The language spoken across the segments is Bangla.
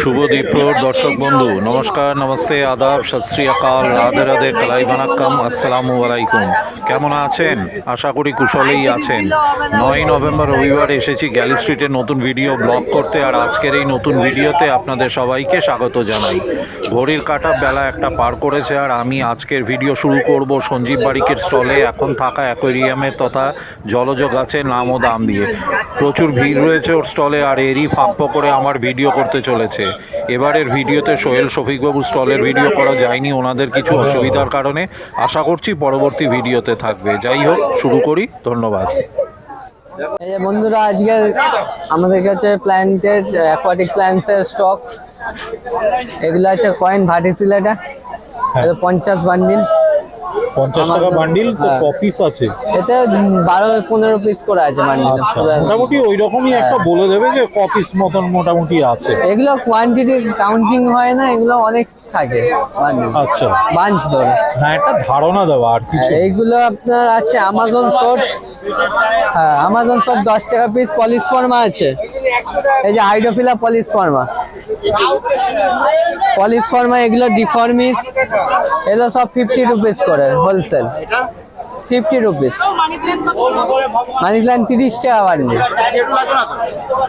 শুভদীপুর দর্শক বন্ধু, নমস্কার, নমস্তে, আদাব সত শ্রী আকাল, রাধে রাধে, কালাই বানাক্কাম আসসালামু আলাইকুম। কেমন আছেন? আশা করি কুশলেই আছেন। নয় নভেম্বর রবিবার এসেছি গ্যালি স্ট্রিটের নতুন ভিডিও ব্লগ করতে, আর আজকের এই নতুন ভিডিওতে আপনাদের সবাইকে স্বাগত জানাই। ঘড়ির কাটা বেলা একটা পার করেছে, আর আমি আজকের ভিডিও শুরু করব সঞ্জীব বারিকের স্টলে। এখন থাকা অ্যাকোয়ারিয়ামের তথা জলজ গাছের নাম ও দাম দিয়ে। প্রচুর ভিড় রয়েছে ওর স্টলে, আর এরই ফাঁক করে আমার ভিডিও করতে চলেছে। এবারের ভিডিওতে সোহেল শফিকবাবুর স্টলের ভিডিও করা যায়নি, ওনাদের কিছু অসুবিধার কারণে। আশা করছি পরবর্তী ভিডিওতে থাকবে। যাই হোক, শুরু করি। ধন্যবাদ। বন্ধুরা, আজকে আমাদের কাছে প্ল্যান্টের অ্যাকোয়াটিক প্ল্যান্টসের স্টক এগুলো আছে কয়েন ভাটিছিল এটা এটা পঞ্চাশ বান্ডিল পঞ্চাশ টাকা বান্ডিল তো হ্যাঁ। কপিস আছে? উম বারো পনেরো পিস করে আছে বান্ডিল আচ্ছা। মোটামুটি ওই রকমই একটা বলে দেবে যে কপিস মতন মোটামুটি আছে। এগুলো কোয়ান্টিটি কাউন্টিং হয় না এগুলো অনেক থাকে আচ্ছা। বাঞ্চ ধরে। না একটা ধারণা দেওয়া আর কিছু। এইগুলো আপনার আছে আমাজন শট হ্যাঁ আমাজন শট দশ টাকা পিস পলিশ ফর্মা আছে। এই যে হাইড্রোফিলা পলিশ ফর্মা পলিশ ফর্মা এগুলো ডিফর্মিস, এগুলো সব ফিফটি রুপিস করে wholesale fifty rupees money plant তিরিশ টাকা বাড়বে।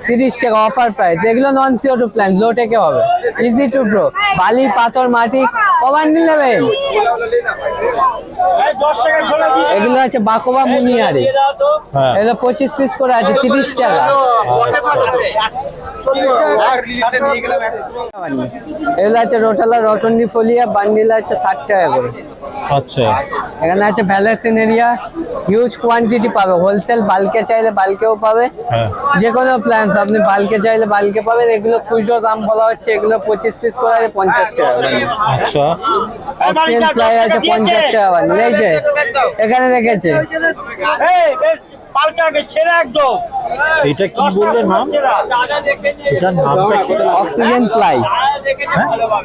তিরিশ টাকা অফার প্রাইস এগুলো non CO two plant low tech হবে। ইজি টু গ্রো বালি, পাথর, মাটি কবার নেবেন এগুলো আছে বাকোবা মুনিয়ারি। হ্যাঁ। এগুলো পঁচিশ পিস করে আছে তিরিশ টাকা। এগুলো আছে রোটালা রটন্ডি ফলিয়া বান্ডিল আছে ষাট টাকা করে। আচ্ছা। এখানে আছে ভ্যালেসিনেরিয়া হিউজ কোয়ান্টিটি পাবে। হোলসেল বালকে চাইলে বালকেও পাবে। হ্যাঁ। যে কোনো প্ল্যান্স আপনি বালকে চাইলে বালকে পাবেন। এগুলো খুচরো দাম বলা হচ্ছে এগুলো পঁচিশ পিস করে আছে পঞ্চাশ টাকা আচ্ছা। আছে পঞ্চাশ টাকা এই যে এখানে রেখেছে। পাল্টাকে ছেড়ে একদম। এটা কি বললে নাম এটার নামটা কি অক্সিজেন ফ্লাই।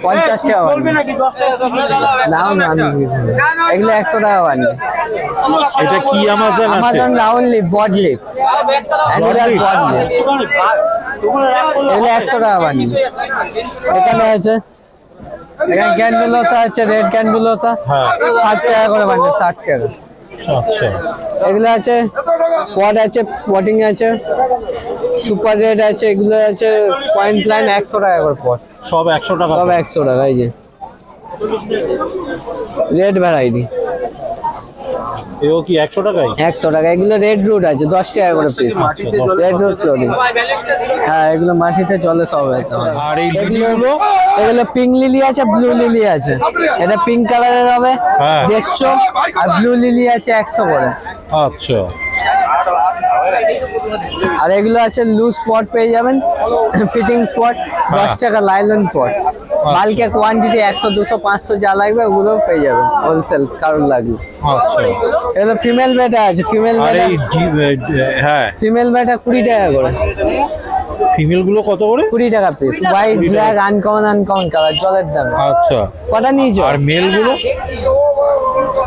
পঞ্চাশ টাকা বলবি নাকি দশ টাকা নাও না আমি বুঝি না। এগুলো একশো টাকা এটা কি আমাজন আছে? আমাজন রাউন্ড লিপ বড লিপ অ্যানুলার বড লিপ এগুলো একশো টাকা এখানে আছে এখানে ক্যান্ডুলোসা আছে রেড ক্যান্ডুলোসা হ্যাঁ। ষাট টাকা করে বান্ডিল ষাট টাকা। আচ্ছা। এগুলো আছে পট আছে পটিং আছে সুপার রেড আছে এগুলো আছে পয়েন্ট লাইন একশো টাকা করে পট সব একশো টাকা সব একশো টাকা এই যে। রেড ভ্যারাইটি এও কি একশো টাকায়? একশো টাকা। এগুলো রেড রুট আছে দশ টাকা করে পিস রেড রুট চলে। হ্যাঁ এগুলো মাটিতে চলে সব আছে। আর এই লিলিগুলো এগুলো পিঙ্ক লিলি আছে ব্লু লিলি আছে। এটা পিঙ্ক কালারের হবে হ্যাঁ। দেড়শো আর ব্লু লিলি আছে একশো করে। আচ্ছা। আর এগুলো আছে লুজ স্পট পেয়ে যাবেন ফিটিং স্পট দশ টাকা লাইলন পট বালকে কোয়ান্টিটি একশো দুশো পাঁচশো যা লাগবে ওগুলো পেয়ে যাবেন হোলসেল কারোর লাগবে আচ্ছা। এগুলো ফিমেল বেটা আছে ফিমেল আর বেটা হ্যাঁ। ফিমেল বেটা কুড়ি টাকা করে। ফিমেলগুলো কত করে? কুড়ি টাকা piece white black uncommon uncommon colour জলের দামে। আচ্ছা। কটা নিয়েছো আর মেলগুলো?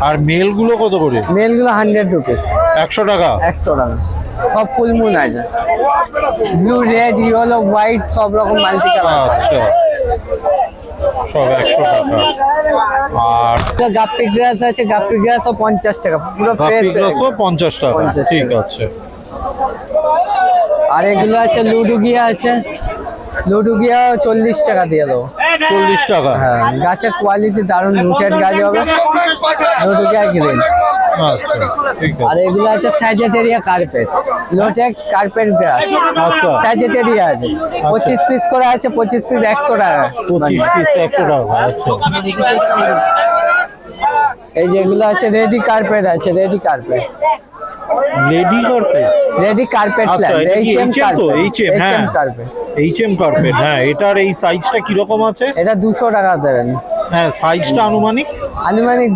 আর মেলগুলো কত করে? মেলগুলো হান্ড্রেড রুপিস একশো টাকা? একশো টাকা। সব ফুল মুন আছে। ব্লু রেড ইয়েলো হোয়াইট সব রকম মাল্টি কালার আচ্ছা। সব একশো টাকা। আর গাপ্পি গ্রাস আছে গাপ্পি গ্রাস ও পঞ্চাশ টাকা পুরো ফ্রেশ গ্লাসও পঞ্চাশ টাকা। ঠিক আছে। আর এগুলো আছে লুডু গিয়া আছে। লুডু গিয়া চল্লিশ টাকা দিয়ে দেবো। চল্লিশ টাকা। হ্যাঁ গাছের কোয়ালিটি দারুণ রুটেড গাছ হবে। লুডু গিয়া গ্রিন আর এগুলো আছে স্যাজেটেরিয়া কার্পেট লোটেক কার্পেট গ্রাস আচ্ছা। স্যাজেটেরিয়া আছে। পঁচিশ পিস করে আছে পঁচিশ পিস একশো টাকা। পঁচিশ পিস একশো টাকা আচ্ছা। এই যেগুলো আছে রেডি কার্পেট আছে ready carpet lady carpet ready carpet আচ্ছা, এইচএম তো? কার্পেট HM, হ্যাঁ। HM carpet H M carpet হ্যাঁ এটার এই সাইজটা কীরকম আছে? এটা দুশো টাকা দেবেন। হ্যাঁ সাইজটা আনুমানিক? আনুমানিক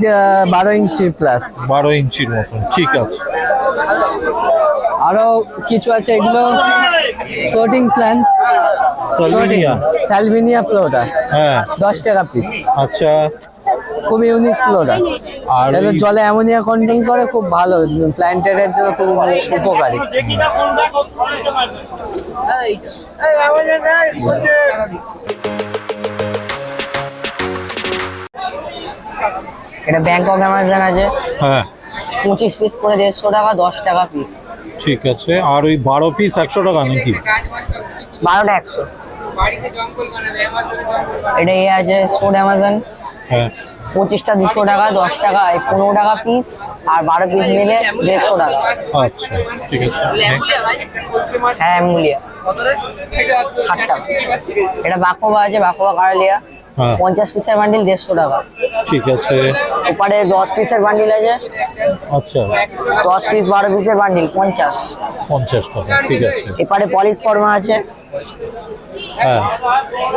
বারো ইঞ্চি প্লাস বারো ইঞ্চির মতন ঠিক আছে। আরও কিছু আছে এগুলো? Floating plant salvinia salvinia floater হ্যাঁ। দশ টাকা পিস আচ্ছা। খুব ইউনিক ফ্লোরা আর এটা জলে অ্যামোনিয়া কন্টেইন করে খুব ভালো। প্ল্যান্টের জন্য খুব উপকারী। এটা ব্যাংকক অ্যামাজন আছে হ্যাঁ। পঁচিশ পিস করে দেড়শো টাকা দশ টাকা পিস ঠিক আছে। আর ওই বারো পিস একশো টাকা নাকি? বারোটা একশো। এটা এ আছে সোড অ্যামাজন হ্যাঁ। পঁচিশটা দুশো টাকা দশ টাকা পনেরো টাকা পিস আর বারো পিস নিলে দেড়শো টাকা। আচ্ছা ঠিক আছে। হ্যাঁ অ্যামুলিয়া ষাট টাকা এটা বাকোবা আছে বাকোবা কারালিয়া। পঞ্চাশ পিসের বান্ডিল দেড়শো টাকা। ঠিক আছে। ওপারে দশ পিসের বান্ডিল আছে। আচ্ছা। দশ পিস বারো পিসের বান্ডিল পঞ্চাশ। পঞ্চাশ টাকা ঠিক আছে। এপারে পলিশ ফর্মা আছে। হ্যাঁ।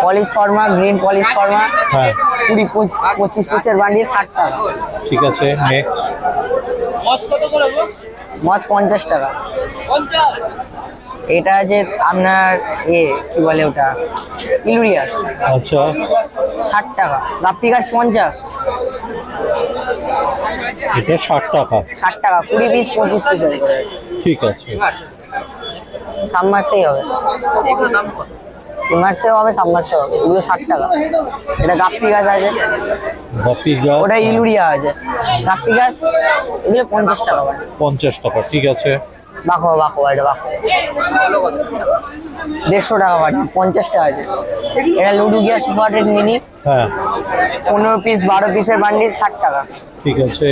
পলিশ ফর্মা গ্রিন পলিশ ফর্মা হ্যাঁ। কুড়ি পঁচিশ পঁচিশ পিসের বান্ডিল ষাট টাকা। ঠিক আছে নেক্সট মাছ পঞ্চাশ টাকা। এটা আছে আপনার এ কি বলে ওটা? ইলুরিয়াস। আচ্ছা। ষাট টাকা। গাপ্পি গাছ পঞ্চাশ। এটা ষাট টাকা। ষাট টাকা কুড়ি পিস পঁচিশ পিস ঠিক আছে। সাত মাসেই হবে। মাসেও হবে মাসেও হবে। এগুলো ষাট টাকা। এটা গাপ্পি গাছ আছে। বাপি গাছ ওটা ইলুরিয়া আছে। গাপ্পি গাছ এগুলো পঞ্চাশ টাকা পঞ্চাশ টাকা ঠিক আছে। বাঁকো বাঁকো এটা বাঁকো। দেড়শো টাকা বাটি পঞ্চাশটা আছে। এটা লুডু গিয়া সুপার রেট মিনি। হ্যাঁ। পনেরো পিস বারো পিসের বান্ডিল ষাট টাকা। ঠিক আছে।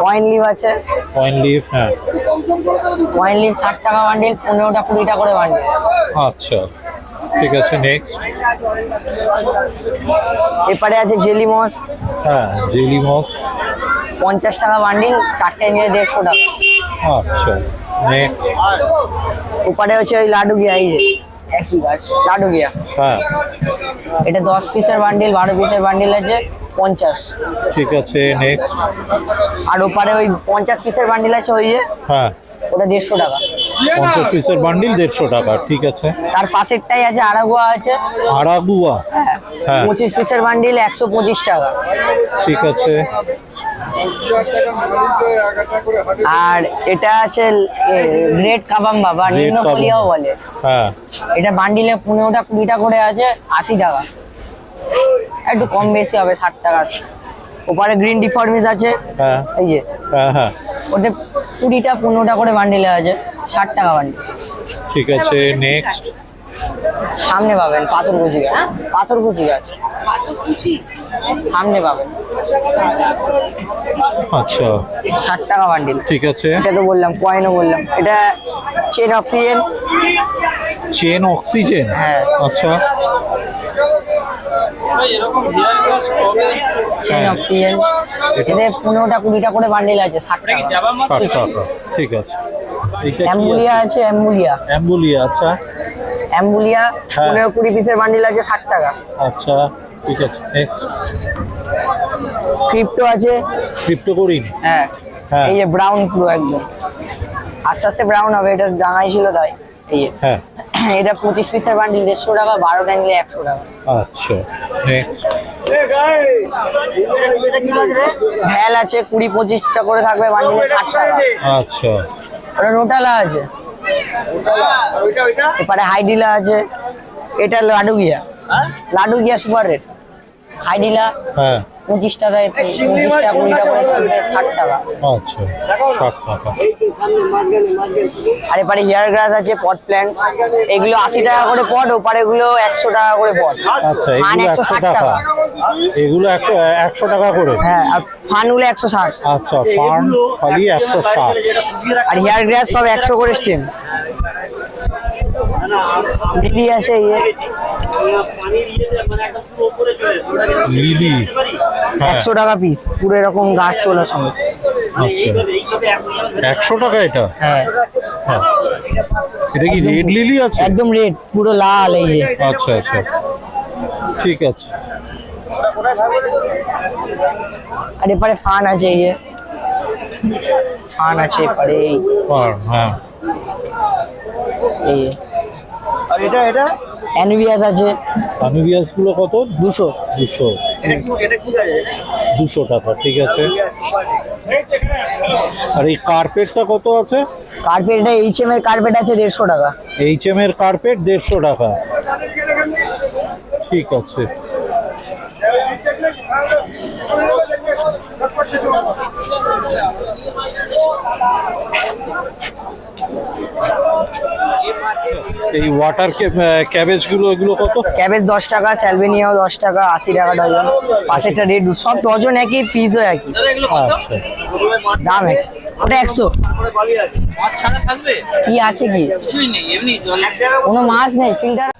কয়েন লিভ আছে। পয়েন্ট লিফ হ্যাঁ। কয়েন লিভ ষাট টাকা বান্ডিল পনেরোটা কুড়িটা করে বান্ডিল আচ্ছা। ঠিক আছে নেক্সট এপারে আছে জেলি মস হ্যাঁ জেলি মস পঞ্চাশ টাকা বান্ডিল চারটে নিয়ে দেড়শো টাকা। আচ্ছা ওপারে হচ্ছে ওই লাডু গিয়া এই যে একই গাছ লাডু গিয়া। হ্যাঁ। এটা দশ পিসের বান্ডিল বারো পিসের বান্ডিল আছে পঞ্চাশ। ঠিক আছে নেক্সট আর ওপারে ওই পঞ্চাশ পিসের বান্ডিল আছে ওই যে হ্যাঁ। ওটা দেড়শো টাকা। পঞ্চাশ পিসের বান্ডিল দেড়শো টাকা ঠিক আছে। তার পাশেরটাই আছে আড়াগুয়া আছে। আড়াগুয়া হ্যাঁ পঁচিশ পিসের বান্ডিল একশো পঁচিশ টাকা। ঠিক আছে। আর এটা আছে গ্রেট কাবাম্বা বাবা Red নিম্ন কাবাম্বা। ফলিয়াও বলে। হ্যাঁ। এটা বান্ডিলে পনেরোটা কুড়িটা করে আছে আশি টাকা। একটু কম বেশি হবে ষাট টাকা। ওপারে গ্রিন ডিফর্মিস আছে হ্যাঁ। এই যে। হ্যাঁ হ্যাঁ। ওতে কুড়িটা পনেরোটা করে বান্ডিলে আছে ষাট টাকা বান্ডিল ঠিক আছে নেক্সট সামনে পাবেন পাথর পাথরকুচি গাছ পাথরকুচি গাছ সামনে পাবেন। আচ্ছা। ষাট টাকা বান্ডিল ঠিক আছে। এটা তো বললাম কয়েনও বললাম। এটা চেন অক্সিজেন চেন অক্সিজেন হ্যাঁ। আচ্ছা। চেন হ্যাঁ। অক্সিজেন এতে পনেরোটা কুড়িটা করে বান্ডিল আছে ষাট টাকা। ঠিক আছে। অ্যাম্বুলিয়া আছে অ্যাম্বুলিয়া। অ্যাম্বুলিয়া আচ্ছা। অ্যাম্বুলিয়া হ্যাঁ। পনেরো কুড়ি পিসের বান্ডিল আছে ষাট টাকা। আচ্ছা ঠিক আছে নেক্সট ক্রিপ্টো আছে। ক্রিপ্টোকরিন হ্যাঁ। হ্যাঁ। এই যে ব্রাউন পুরো একদম। আস্তে আস্তে ব্রাউন হবে এটা ডাঙাই ছিল তাই। এই যে। হ্যাঁ। এটা পঁচিশ পিসের বান্ডিল দেড়শো টাকা বারোটা নিলে একশো টাকা। আচ্ছা ভ্যাল আছে কুড়ি পঁচিশটা করে থাকবে বান্ডিলে ষাট টাকা। আচ্ছা। ওটা রোটালা আছে। এপারে হাইডিলা আছে। এটা লাডু গিয়া লাডু গিয়া সুপার রেট। হাইডিলা হ্যাঁ। পঁচিশ টাকা পঁচিশ টাকা কুড়ি টাকা করে ষাট টাকা আচ্ছা ষাট টাকা আর এপারে হেয়ার গ্রাস আছে পট প্ল্যান্ট এগুলো আশি টাকা করে পট ওপারে গুলো একশো টাকা করে পট। আচ্ছা ফান একশো ষাট টাকা। এগুলো একশো একশো টাকা করে? হ্যাঁ আর ফানগুলো একশো ষাট। আচ্ছা ফার্ম খালি একশো ষাট। আর হেয়ার গ্রাস সব একশো করে স্টেম। দিদি আছে ইয়ে। লিলি। একশো টাকা পিস পুরো এরকম গাছ তোলার সঙ্গে আচ্ছা। একশো টাকা এটা? হ্যাঁ। হ্যাঁ। এটা কি রেড লিলি আছে? একদম রেড পুরো লাল এই যে। আচ্ছা আচ্ছা ঠিক আছে। আর এপারে ফান আছে এই যে। ফান আছে এপারে ফার্ম হ্যাঁ। এই আর এটা এটা? অ্যানুবিয়াস আছে। আনুবিয়াসগুলো কত? দুশো। দুশো। দুশো টাকা ঠিক আছে। আর এই কার্পেটটা কত আছে? কার্পেট এটা এইচ এম এর কার্পেট আছে দেড়শো টাকা। এইচ এম এর কার্পেট দেড়শো টাকা। ঠিক আছে। এই ওয়াটার ক্যাবেজগুলো এগুলো কত? ক্যাবেজ দশ টাকা স্যালভেনিয়াও দশ টাকা আশি টাকা ডজন পাশেরটা রেড সব ডজন একই পিসও একই। আচ্ছা। দাম এক ওটা একশো। কি আছে কি? কোনো মাছ নেই ফিল্টার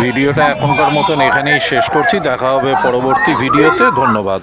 ভিডিওটা এখনকার মতন এখানেই শেষ করছি দেখা হবে পরবর্তী ভিডিওতে ধন্যবাদ।